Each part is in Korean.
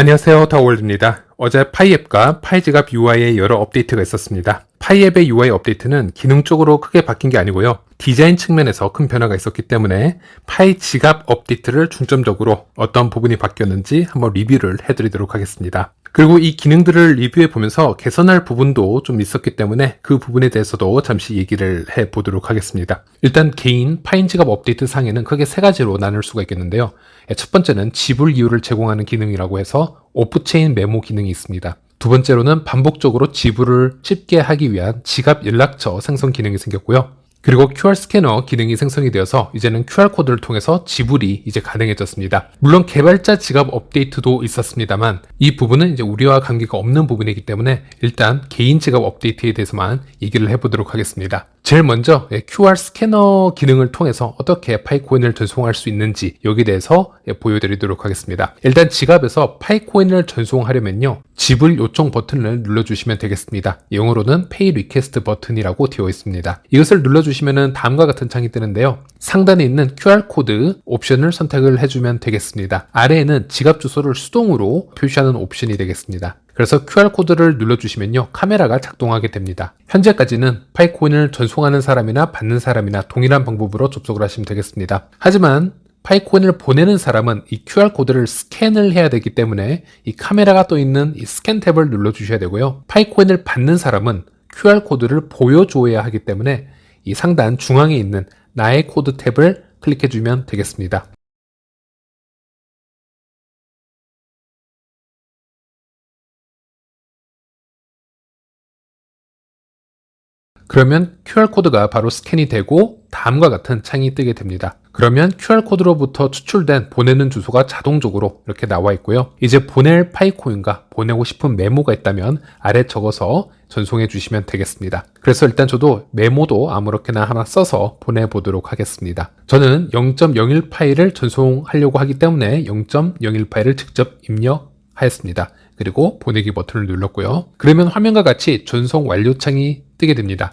안녕하세요. 다월드입니다. 어제 파이앱과 파이지갑 UI에 여러 업데이트가 있었습니다. 파이앱의 UI 업데이트는 기능적으로 크게 바뀐 게 아니고요. 디자인 측면에서 큰 변화가 있었기 때문에 파이 지갑 업데이트를 중점적으로 어떤 부분이 바뀌었는지 한번 리뷰를 해드리도록 하겠습니다. 그리고 이 기능들을 리뷰해 보면서 개선할 부분도 좀 있었기 때문에 그 부분에 대해서도 잠시 얘기를 해 보도록 하겠습니다. 일단 개인 파인 지갑 업데이트 상에는 크게 세 가지로 나눌 수가 있겠는데요. 첫 번째는 지불 이유를 제공하는 기능이라고 해서 오프체인 메모 기능이 있습니다. 두 번째로는 반복적으로 지불을 쉽게 하기 위한 지갑 연락처 생성 기능이 생겼고요. 그리고 QR 스캐너 기능이 생성이 되어서 이제는 QR코드를 통해서 지불이 이제 가능해졌습니다. 물론 개발자 지갑 업데이트도 있었습니다만 이 부분은 이제 우리와 관계가 없는 부분이기 때문에 일단 개인 지갑 업데이트에 대해서만 얘기를 해보도록 하겠습니다. 제일 먼저 QR 스캐너 기능을 통해서 어떻게 파이코인을 전송할 수 있는지 여기에 대해서 보여드리도록 하겠습니다. 일단 지갑에서 파이코인을 전송하려면요. 지불 요청 버튼을 눌러주시면 되겠습니다. 영어로는 Pay Request 버튼이라고 되어 있습니다. 이것을 눌러주시면 다음과 같은 창이 뜨는데요. 상단에 있는 QR코드 옵션을 선택을 해주면 되겠습니다. 아래에는 지갑 주소를 수동으로 표시하는 옵션이 되겠습니다. 그래서 QR코드를 눌러주시면요. 카메라가 작동하게 됩니다. 현재까지는 파이코인을 전송하는 사람이나 받는 사람이나 동일한 방법으로 접속을 하시면 되겠습니다. 하지만 파이코인을 보내는 사람은 이 QR코드를 스캔을 해야 되기 때문에 이 카메라가 떠 있는 이 스캔 탭을 눌러주셔야 되고요. 파이코인을 받는 사람은 QR코드를 보여줘야 하기 때문에 이 상단 중앙에 있는 나의 코드 탭을 클릭해주면 되겠습니다. 그러면 QR코드가 바로 스캔이 되고 다음과 같은 창이 뜨게 됩니다. 그러면 QR코드로부터 추출된 보내는 주소가 자동적으로 이렇게 나와 있고요. 이제 보낼 파이코인과 보내고 싶은 메모가 있다면 아래 적어서 전송해 주시면 되겠습니다. 그래서 일단 저도 메모도 아무렇게나 하나 써서 보내보도록 하겠습니다. 저는 0.01 파일을 전송하려고 하기 때문에 0.01 파일을 직접 입력하였습니다. 그리고 보내기 버튼을 눌렀고요. 그러면 화면과 같이 전송 완료 창이 뜨게 됩니다.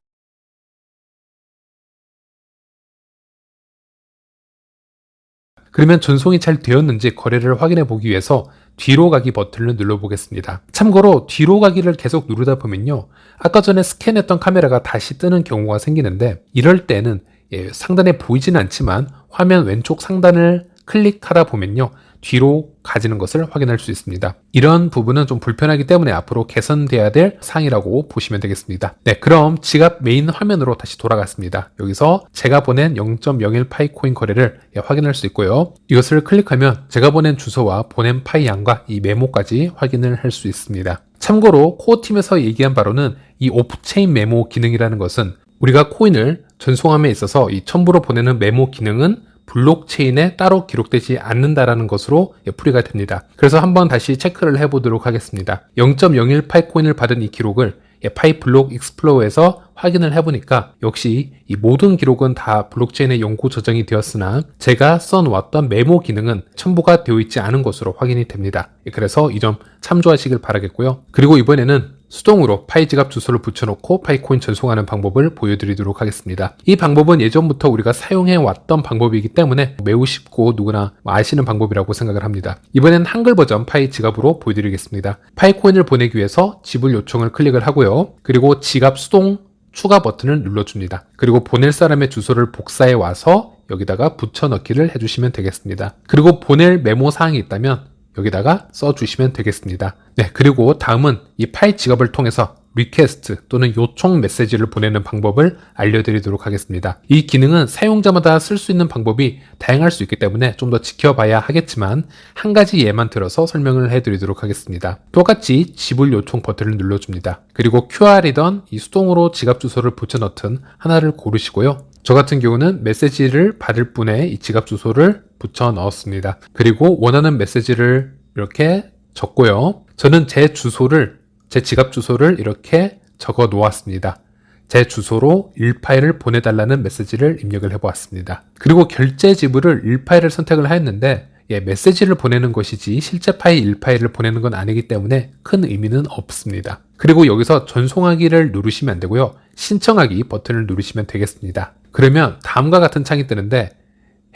그러면 전송이 잘 되었는지 거래를 확인해 보기 위해서 뒤로 가기 버튼을 눌러 보겠습니다. 참고로 뒤로 가기를 계속 누르다 보면요. 아까 전에 스캔했던 카메라가 다시 뜨는 경우가 생기는데 이럴 때는 예, 상단에 보이진 않지만 화면 왼쪽 상단을 클릭하다 보면요. 뒤로 가지는 것을 확인할 수 있습니다. 이런 부분은 좀 불편하기 때문에 앞으로 개선돼야 될 사항이라고 보시면 되겠습니다. 네, 그럼 지갑 메인 화면으로 다시 돌아갔습니다. 여기서 제가 보낸 0.01 파이 코인 거래를 예, 확인할 수 있고요. 이것을 클릭하면 제가 보낸 주소와 보낸 파이 양과 이 메모까지 확인을 할 수 있습니다. 참고로 코어 팀에서 얘기한 바로는 이 오프체인 메모 기능이라는 것은 우리가 코인을 전송함에 있어서 이 첨부로 보내는 메모 기능은 블록체인에 따로 기록되지 않는다라는 것으로 풀이가 됩니다. 그래서 한번 다시 체크를 해보도록 하겠습니다. 0.018 코인을 받은 이 기록을 파이 블록 익스플로어에서 확인을 해보니까 역시 이 모든 기록은 다 블록체인에 연구 저장이 되었으나 제가 써놓았던 메모 기능은 첨부가 되어 있지 않은 것으로 확인이 됩니다. 그래서 이 점 참조하시길 바라겠고요. 그리고 이번에는 수동으로 파이 지갑 주소를 붙여놓고 파이코인 전송하는 방법을 보여드리도록 하겠습니다. 이 방법은 예전부터 우리가 사용해 왔던 방법이기 때문에 매우 쉽고 누구나 아시는 방법이라고 생각을 합니다. 이번엔 한글 버전 파이 지갑으로 보여드리겠습니다. 파이코인을 보내기 위해서 지불 요청을 클릭을 하고요. 그리고 지갑 수동 추가 버튼을 눌러줍니다. 그리고 보낼 사람의 주소를 복사해 와서 여기다가 붙여 넣기를 해주시면 되겠습니다. 그리고 보낼 메모 사항이 있다면 여기다가 써주시면 되겠습니다. 네, 그리고 다음은 이 파일 지갑을 통해서 리퀘스트 또는 요청 메시지를 보내는 방법을 알려드리도록 하겠습니다. 이 기능은 사용자마다 쓸 수 있는 방법이 다양할 수 있기 때문에 좀 더 지켜봐야 하겠지만 한 가지 예만 들어서 설명을 해드리도록 하겠습니다. 똑같이 지불 요청 버튼을 눌러줍니다. 그리고 QR이던 이 수동으로 지갑 주소를 붙여넣든 하나를 고르시고요. 저 같은 경우는 메시지를 받을 분의 이 지갑 주소를 붙여 넣었습니다. 그리고 원하는 메시지를 이렇게 적고요. 저는 제 주소를, 제 지갑 주소를 이렇게 적어 놓았습니다. 제 주소로 1파일을 보내달라는 메시지를 입력을 해보았습니다. 그리고 결제 지불을 1파일을 선택을 하였는데 예, 메시지를 보내는 것이지 실제 파일 1파일을 보내는 건 아니기 때문에 큰 의미는 없습니다. 그리고 여기서 전송하기를 누르시면 안 되고요. 신청하기 버튼을 누르시면 되겠습니다. 그러면 다음과 같은 창이 뜨는데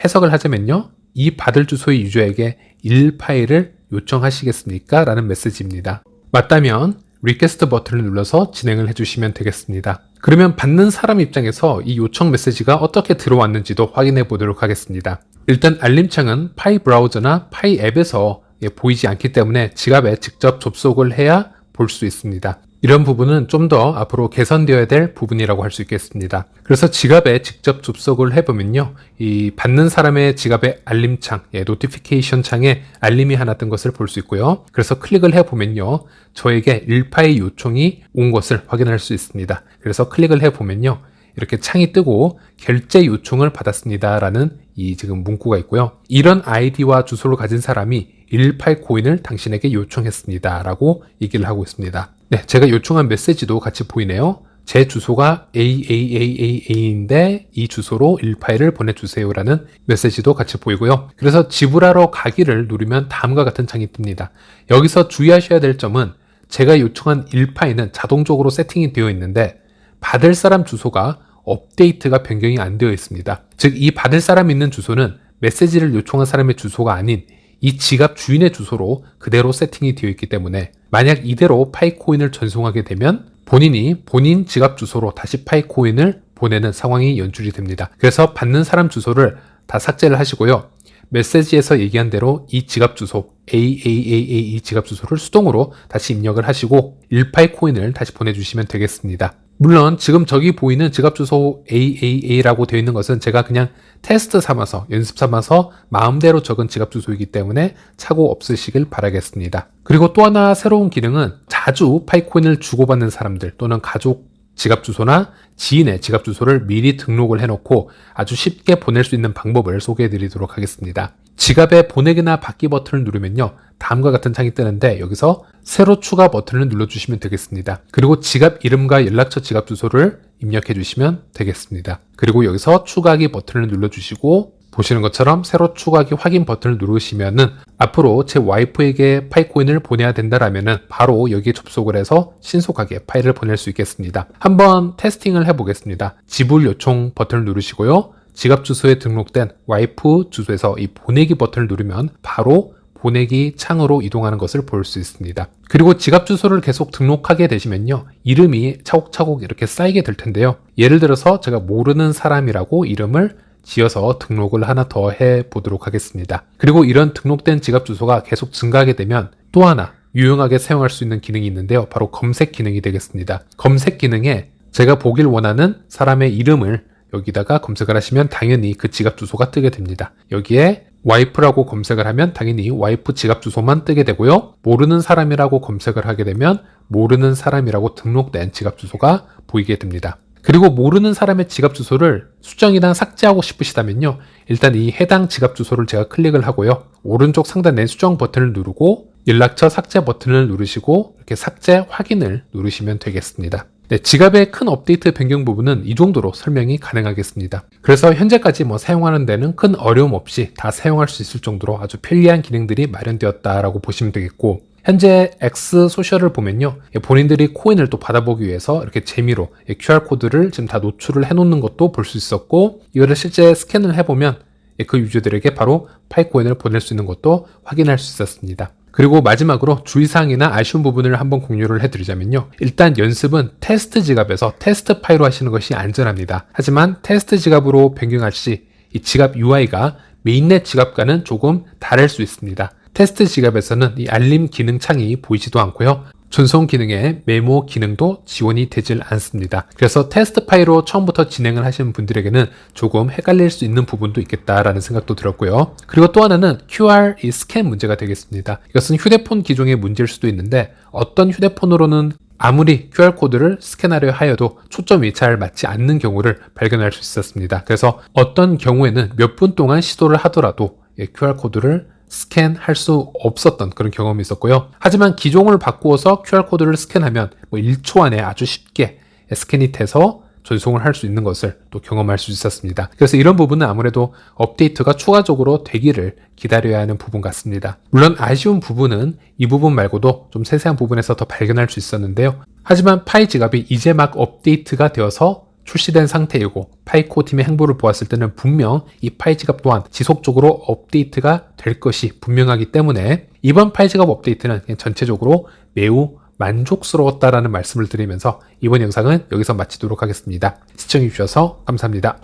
해석을 하자면요. 이 받을 주소의 유저에게 1파일을 요청하시겠습니까? 라는 메시지입니다. 맞다면 리퀘스트 버튼을 눌러서 진행을 해주시면 되겠습니다. 그러면 받는 사람 입장에서 이 요청 메시지가 어떻게 들어왔는지도 확인해 보도록 하겠습니다. 일단 알림창은 파이 브라우저나 파이 앱에서 예, 보이지 않기 때문에 지갑에 직접 접속을 해야 볼 수 있습니다. 이런 부분은 좀 더 앞으로 개선되어야 될 부분이라고 할 수 있겠습니다. 그래서 지갑에 직접 접속을 해보면요. 이 받는 사람의 지갑의 알림창, 예, 노티피케이션 창에 알림이 하나 뜬 것을 볼 수 있고요. 그래서 클릭을 해보면요. 저에게 1파의 요청이 온 것을 확인할 수 있습니다. 그래서 클릭을 해보면요. 이렇게 창이 뜨고 결제 요청을 받았습니다라는 이 지금 문구가 있고요. 이런 아이디와 주소를 가진 사람이 18 코인을 당신에게 요청했습니다라고 얘기를 하고 있습니다. 네, 제가 요청한 메시지도 같이 보이네요. 제 주소가 AAAAA인데 이 주소로 1파일을 보내주세요라는 메시지도 같이 보이고요. 그래서 지불하러 가기를 누르면 다음과 같은 창이 뜹니다. 여기서 주의하셔야 될 점은 제가 요청한 1파일은 자동적으로 세팅이 되어 있는데 받을 사람 주소가 업데이트가 변경이 안 되어 있습니다. 즉, 이 받을 사람 있는 주소는 메시지를 요청한 사람의 주소가 아닌 이 지갑 주인의 주소로 그대로 세팅이 되어 있기 때문에 만약 이대로 파이코인을 전송하게 되면 본인이 본인 지갑 주소로 다시 파이코인을 보내는 상황이 연출이 됩니다. 그래서 받는 사람 주소를 다 삭제를 하시고요. 메시지에서 얘기한 대로 이 지갑 주소 AAAA 이 지갑 주소를 수동으로 다시 입력을 하시고 1파이 코인을 다시 보내주시면 되겠습니다. 물론 지금 저기 보이는 지갑 주소 AAA라고 되어 있는 것은 제가 그냥 테스트 삼아서 연습 삼아서 마음대로 적은 지갑 주소이기 때문에 착오 없으시길 바라겠습니다. 그리고 또 하나 새로운 기능은 자주 파이코인을 주고받는 사람들 또는 가족 지갑 주소나 지인의 지갑 주소를 미리 등록을 해놓고 아주 쉽게 보낼 수 있는 방법을 소개해 드리도록 하겠습니다. 지갑에 보내기나 받기 버튼을 누르면요. 다음과 같은 창이 뜨는데 여기서 새로 추가 버튼을 눌러주시면 되겠습니다. 그리고 지갑 이름과 연락처 지갑 주소를 입력해 주시면 되겠습니다. 그리고 여기서 추가하기 버튼을 눌러주시고 보시는 것처럼 새로 추가하기 확인 버튼을 누르시면은 앞으로 제 와이프에게 파이코인을 보내야 된다라면은 바로 여기에 접속을 해서 신속하게 파일을 보낼 수 있겠습니다. 한번 테스팅을 해보겠습니다. 지불 요청 버튼을 누르시고요. 지갑 주소에 등록된 와이프 주소에서 이 보내기 버튼을 누르면 바로 보내기 창으로 이동하는 것을 볼 수 있습니다. 그리고 지갑 주소를 계속 등록하게 되시면요. 이름이 차곡차곡 이렇게 쌓이게 될 텐데요. 예를 들어서 제가 모르는 사람이라고 이름을 지어서 등록을 하나 더 해 보도록 하겠습니다. 그리고 이런 등록된 지갑 주소가 계속 증가하게 되면 또 하나 유용하게 사용할 수 있는 기능이 있는데요. 바로 검색 기능이 되겠습니다. 검색 기능에 제가 보길 원하는 사람의 이름을 여기다가 검색을 하시면 당연히 그 지갑 주소가 뜨게 됩니다. 여기에 와이프라고 검색을 하면 당연히 와이프 지갑 주소만 뜨게 되고요. 모르는 사람이라고 검색을 하게 되면 모르는 사람이라고 등록된 지갑 주소가 보이게 됩니다. 그리고 모르는 사람의 지갑 주소를 수정이나 삭제하고 싶으시다면요. 일단 이 해당 지갑 주소를 제가 클릭을 하고요. 오른쪽 상단에 수정 버튼을 누르고 연락처 삭제 버튼을 누르시고 이렇게 삭제 확인을 누르시면 되겠습니다. 네, 지갑의 큰 업데이트 변경 부분은 이 정도로 설명이 가능하겠습니다. 그래서 현재까지 뭐 사용하는 데는 큰 어려움 없이 다 사용할 수 있을 정도로 아주 편리한 기능들이 마련되었다라고 보시면 되겠고 현재 X 소셜을 보면요. 본인들이 코인을 또 받아보기 위해서 이렇게 재미로 QR코드를 지금 다 노출을 해놓는 것도 볼 수 있었고, 이거를 실제 스캔을 해보면 그 유저들에게 바로 파이코인을 보낼 수 있는 것도 확인할 수 있었습니다. 그리고 마지막으로 주의사항이나 아쉬운 부분을 한번 공유를 해드리자면요. 일단 연습은 테스트 지갑에서 테스트 파일로 하시는 것이 안전합니다. 하지만 테스트 지갑으로 변경할 시 이 지갑 UI가 메인넷 지갑과는 조금 다를 수 있습니다. 테스트 지갑에서는 이 알림 기능 창이 보이지도 않고요. 전송 기능의 메모 기능도 지원이 되질 않습니다. 그래서 테스트 파일로 처음부터 진행을 하시는 분들에게는 조금 헷갈릴 수 있는 부분도 있겠다라는 생각도 들었고요. 그리고 또 하나는 QR 이 스캔 문제가 되겠습니다. 이것은 휴대폰 기종의 문제일 수도 있는데 어떤 휴대폰으로는 아무리 QR코드를 스캔하려 하여도 초점이 잘 맞지 않는 경우를 발견할 수 있었습니다. 그래서 어떤 경우에는 몇 분 동안 시도를 하더라도 QR코드를 스캔할 수 없었던 그런 경험이 있었고요. 하지만 기종을 바꾸어서 QR코드를 스캔하면 뭐 1초 안에 아주 쉽게 스캔이 돼서 전송을 할 수 있는 것을 또 경험할 수 있었습니다. 그래서 이런 부분은 아무래도 업데이트가 추가적으로 되기를 기다려야 하는 부분 같습니다. 물론 아쉬운 부분은 이 부분 말고도 좀 세세한 부분에서 더 발견할 수 있었는데요. 하지만 파이 지갑이 이제 막 업데이트가 되어서 출시된 상태이고 파이코 팀의 행보를 보았을 때는 분명 이 파이 지갑 또한 지속적으로 업데이트가 될 것이 분명하기 때문에 이번 파이 지갑 업데이트는 전체적으로 매우 만족스러웠다라는 말씀을 드리면서 이번 영상은 여기서 마치도록 하겠습니다. 시청해주셔서 감사합니다.